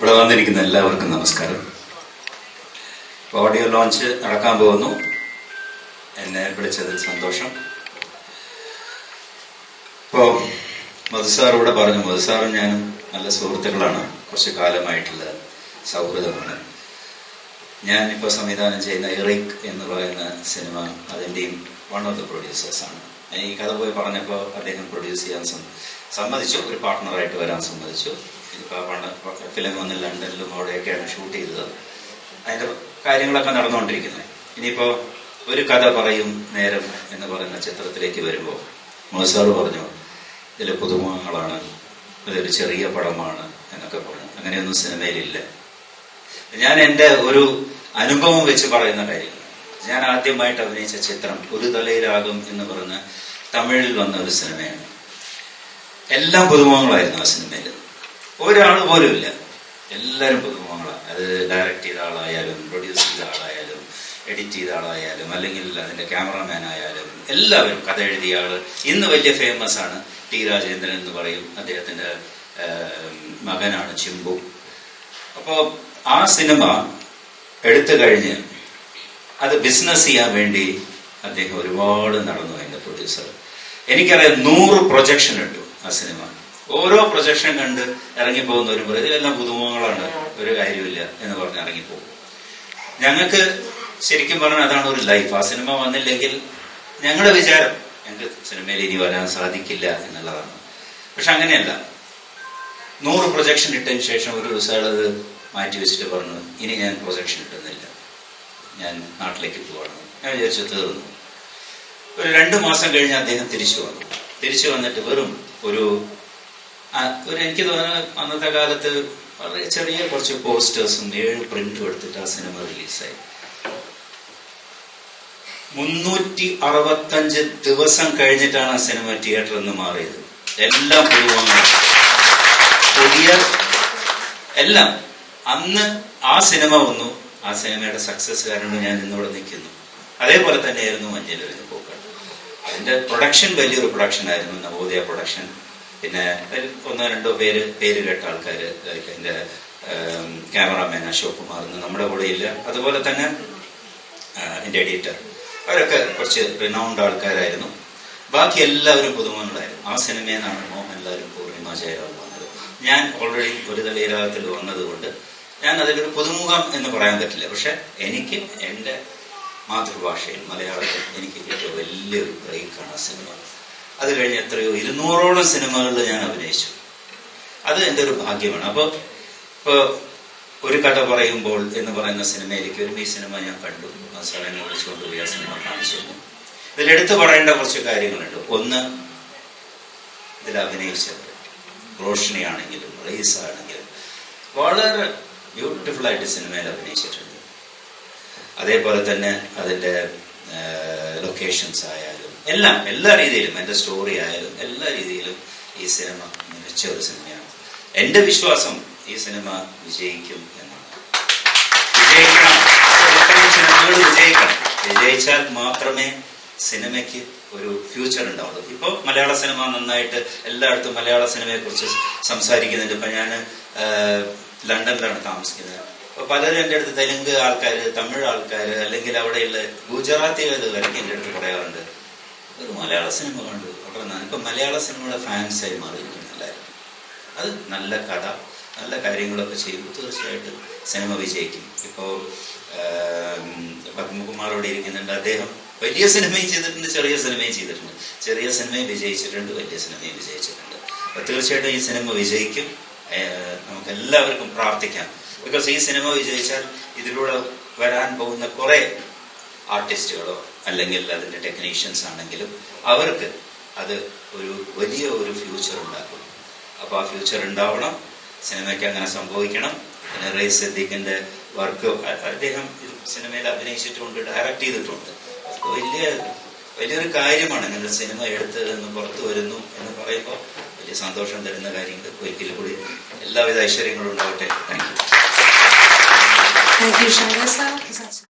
ഇവിടെ വന്നിരിക്കുന്ന എല്ലാവർക്കും നമസ്കാരം. ഓഡിയോ ലോഞ്ച് നടക്കാൻ പോകുന്നു. എന്നെ വിളിച്ചതിൽ സന്തോഷം. ഇപ്പോൾ മധുസാർ ഇവിടെ പറഞ്ഞു. മധുസാറും ഞാനും നല്ല സുഹൃത്തുക്കളാണ്. കുറച്ച് കാലമായിട്ടുള്ള സൗഹൃദമാണ്. ഞാൻ ഇപ്പോൾ സംവിധാനം ചെയ്യുന്ന എറിക് എന്ന് പറയുന്ന സിനിമ അതിന്റെയും വൺ ഓഫ് ദ ആണ്. ഈ കഥ പോയി പറഞ്ഞപ്പോൾ അദ്ദേഹം പ്രൊഡ്യൂസ് ചെയ്യാൻ സമ്മതിച്ചു. ഒരു പാർട്ട്ണറായിട്ട് വരാൻ സമ്മതിച്ചു. ഇപ്പോൾ പണ്ട് ഫിലിം വന്ന് ലണ്ടനിലും അവിടെയൊക്കെയാണ് ഷൂട്ട് ചെയ്തത്. അതിന്റെ കാര്യങ്ങളൊക്കെ നടന്നുകൊണ്ടിരിക്കുന്നത്. ഇനിയിപ്പോൾ ഒരു കഥ പറയും നേരം എന്ന് പറയുന്ന ചിത്രത്തിലേക്ക് വരുമ്പോൾ മോസാറ് പറഞ്ഞു ഇതിൽ പുതുമുഖങ്ങളാണ് ഇതൊരു ചെറിയ പടമാണ് എന്നൊക്കെ പറഞ്ഞു. അങ്ങനെയൊന്നും സിനിമയിലില്ല. ഞാൻ എന്റെ ഒരു അനുഭവം വെച്ച് പറയുന്ന കാര്യങ്ങൾ ഞാൻ ആദ്യമായിട്ട് അഭിനയിച്ച ചിത്രം ഒരു തലയിലാകും എന്ന് പറഞ്ഞ് തമിഴിൽ വന്ന ഒരു സിനിമയാണ്. എല്ലാം പുതുമുഖങ്ങളായിരുന്നു ആ സിനിമയിൽ ഒരാൾ പോലും ഇല്ല. എല്ലാവരും പുതുമുഖങ്ങളാണ് അത് ഡയറക്റ്റ് ചെയ്ത ആളായാലും പ്രൊഡ്യൂസ് ചെയ്ത ആളായാലും എഡിറ്റ് ചെയ്ത ആളായാലും അല്ലെങ്കിൽ അതിന്റെ ക്യാമറാമാൻ ആയാലും എല്ലാവരും കഥ എഴുതിയ ആൾ ഇന്ന് വലിയ ഫേമസ് ആണ്. ടി രാജേന്ദ്രൻ എന്ന് പറയും. അദ്ദേഹത്തിന്റെ മകനാണ് ചിമ്പു. അപ്പോ ആ സിനിമ എടുത്തു കഴിഞ്ഞ് അത് ബിസിനസ് ചെയ്യാൻ വേണ്ടി അദ്ദേഹം ഒരുപാട് നടന്നു അതിന്റെ പ്രൊഡ്യൂസർ എനിക്കറിയാം നൂറ് പ്രൊജക്ഷൻ ഇട്ടു ആ സിനിമ. ഓരോ പ്രൊജക്ഷൻ കണ്ട് ഇറങ്ങിപ്പോകുന്നവരും മുറി. ഇതിലെല്ലാം പുതുമുഖങ്ങളാണ്. ഒരു കാര്യമില്ല എന്ന് പറഞ്ഞ് ഇറങ്ങിപ്പോകും. ഞങ്ങൾക്ക് ശരിക്കും പറഞ്ഞാൽ അതാണ് ഒരു ലൈഫ്. ആ സിനിമ വന്നില്ലെങ്കിൽ ഞങ്ങളുടെ വിചാരം ഞങ്ങൾക്ക് സിനിമയിൽ ഇനി വരാൻ സാധിക്കില്ല എന്നുള്ളതാണ്. പക്ഷെ അങ്ങനെയല്ല. നൂറ് പ്രൊജക്ഷൻ ഇട്ടതിന് ശേഷം ഒരു ദിവസം അത് മാറ്റി വെച്ചിട്ട് പറഞ്ഞു ഇനി ഞാൻ പ്രൊജക്ഷൻ ഇട്ടുന്നില്ല ഞാൻ നാട്ടിലേക്ക് പോവാണ് ഞാൻ വിചാരിച്ചു തീർന്നു. ഒരു രണ്ട് മാസം കഴിഞ്ഞ് അദ്ദേഹം തിരിച്ചു വന്നു. തിരിച്ചു വന്നിട്ട് വെറും ഒരു ഒരു എനിക്ക് തോന്നുന്നു അന്നത്തെ കാലത്ത് വളരെ ചെറിയ കുറച്ച് പോസ്റ്റേഴ്സും ഏഴ് പ്രിന്റും എടുത്തിട്ട് ആ സിനിമ റിലീസായി മുന്നൂറ്റി അറുപത്തഞ്ച് ദിവസം കഴിഞ്ഞിട്ടാണ് ആ സിനിമ തിയേറ്ററിൽ നിന്ന് മാറിയത്. എല്ലാം പുതുവങ്ങൾ പുതിയ എല്ലാം. അന്ന് ആ സിനിമ വന്നു. ആ സിനിമയുടെ സക്സസ് കാരണം ഞാൻ ഇന്നിവിടെ നിൽക്കുന്നു. അതേപോലെ തന്നെയായിരുന്നു മഞ്ഞിലൊരു പോക്കൾ അതിന്റെ പ്രൊഡക്ഷൻ വലിയൊരു പ്രൊഡക്ഷൻ ആയിരുന്നു. നവോദയ പ്രൊഡക്ഷൻ പിന്നെ ഒന്നോ രണ്ടോ പേര് പേര് കേട്ട ആൾക്കാർ എന്റെ ക്യാമറാമാൻ അശോക് കുമാർ എന്ന് നമ്മുടെ കൂടെ ഇല്ല. അതുപോലെ തന്നെ എന്റെ എഡിറ്റർ അവരൊക്കെ കുറച്ച് റിനൗണ്ട് ആൾക്കാരായിരുന്നു. ബാക്കി എല്ലാവരും പുതുമുഖങ്ങളായിരുന്നു ആ സിനിമയിൽ നിന്നാണ് മോഹൻലാലും പൂർണിമ ജയറാം വന്നത്. ഞാൻ ഓൾറെഡി ഒരു തലയിലാകത്തിൽ വന്നതുകൊണ്ട് ഞാൻ അതിലൊരു പുതുമുഖം എന്ന് പറയാൻ പറ്റില്ല. പക്ഷെ എനിക്ക് എന്റെ മാതൃഭാഷയിൽ മലയാളത്തിൽ എനിക്ക് കിട്ടിയ വലിയൊരു ബ്രേക്കാണ് ആ സിനിമ. അത് കഴിഞ്ഞ് എത്രയോ ഇരുന്നൂറോളം സിനിമകളിൽ ഞാൻ അഭിനയിച്ചു. അത് എന്റെ ഒരു ഭാഗ്യമാണ്. അപ്പോൾ ഇപ്പോൾ ഒരു കഥ പറയുമ്പോൾ എന്ന് പറയുന്ന സിനിമയിലേക്ക് വരുമ്പോൾ ഈ സിനിമ ഞാൻ കണ്ടു. ആ സ്ഥലങ്ങൾ വിളിച്ചുകൊണ്ട് പോയി ആ സിനിമ കാണിച്ചു ഇതിലെടുത്ത് പറയേണ്ട കുറച്ച് കാര്യങ്ങളുണ്ട്. ഒന്ന് ഇതിൽ അഭിനയിച്ചവർ റോഷിനി ആണെങ്കിലും റീസ് ആണെങ്കിലും വളരെ ബ്യൂട്ടിഫുൾ ആയിട്ട് സിനിമയിൽ അഭിനയിച്ചിട്ടുണ്ട്. അതേപോലെ തന്നെ അതിന്റെ ലൊക്കേഷൻസ് ആയാലും എല്ലാം എല്ലാ രീതിയിലും എന്റെ സ്റ്റോറി ആയാലും എല്ലാ രീതിയിലും ഈ സിനിമ മികച്ച ഒരു സിനിമയാണ്. എന്റെ വിശ്വാസം ഈ സിനിമ വിജയിക്കും എന്നാണ്. വിജയിക്കണം. വിജയിച്ചാൽ മാത്രമേ സിനിമയ്ക്ക് ഒരു ഫ്യൂച്ചർ ഉണ്ടാവുള്ളൂ. ഇപ്പോൾ മലയാള സിനിമ നന്നായിട്ട് എല്ലായിടത്തും മലയാള സിനിമയെ കുറിച്ച് സംസാരിക്കുന്നുണ്ട്. ഇപ്പൊ ഞാൻ ലണ്ടനിലാണ് താമസിക്കുന്നത്. അപ്പൊ പലരും എന്റെ അടുത്ത് തെലുങ്ക് ആൾക്കാർ തമിഴ് ആൾക്കാർ അല്ലെങ്കിൽ അവിടെയുള്ള ഗുജറാത്തികൾ വരയ്ക്ക് എന്റെ അടുത്ത് പറയാറുണ്ട്. ഒരു മലയാള സിനിമ കണ്ടു. വളരെ ഇപ്പം മലയാള സിനിമയുടെ ഫാൻസായി മാറിയിരിക്കുന്നു എല്ലാവരും. അത് നല്ല കഥ നല്ല കാര്യങ്ങളൊക്കെ ചെയ്യുമ്പോൾ തീർച്ചയായിട്ടും സിനിമ വിജയിക്കും. ഇപ്പോൾ പത്മകുമാർ അവിടെ ഇരിക്കുന്നുണ്ട് അദ്ദേഹം. വലിയ സിനിമയും ചെയ്തിട്ടുണ്ട് ചെറിയ സിനിമയും ചെയ്തിട്ടുണ്ട്. ചെറിയ സിനിമയും വിജയിച്ചിട്ടുണ്ട് വലിയ സിനിമയും വിജയിച്ചിട്ടുണ്ട്. അപ്പോൾ തീർച്ചയായിട്ടും ഈ സിനിമ വിജയിക്കും. നമുക്ക് എല്ലാവർക്കും പ്രാർത്ഥിക്കാം. ബിക്കോസ് ഈ സിനിമ വിജയിച്ചാൽ ഇതിലൂടെ വരാൻ പോകുന്ന കുറേ ആർട്ടിസ്റ്റുകളോ അല്ലെങ്കിൽ അതിന്റെ ടെക്നീഷ്യൻസ് ആണെങ്കിലും അവർക്ക് അത് ഒരു വലിയ ഒരു ഫ്യൂച്ചർ ഉണ്ടാക്കും. അപ്പോൾ ആ ഫ്യൂച്ചർ ഉണ്ടാവണം സിനിമയ്ക്ക് അങ്ങനെ സംഭവിക്കണം. പിന്നെ റൈസ് സിദ്ദീഖിന്റെ വർക്ക് അദ്ദേഹം സിനിമയിൽ അഭിനയിച്ചിട്ടുണ്ട് ഡയറക്റ്റ് ചെയ്തിട്ടുണ്ട്. അപ്പോൾ വലിയ വലിയൊരു കാര്യമാണ് ഇങ്ങനെ സിനിമ എടുത്ത് നിന്ന് പുറത്തു വരുന്നു എന്ന് പറയുമ്പോൾ വലിയ സന്തോഷം തരുന്ന കാര്യങ്ങൾ ഒരിക്കലും കൂടി എല്ലാവിധ ഐശ്വര്യങ്ങളും ഉണ്ടാവട്ടെ. Thank you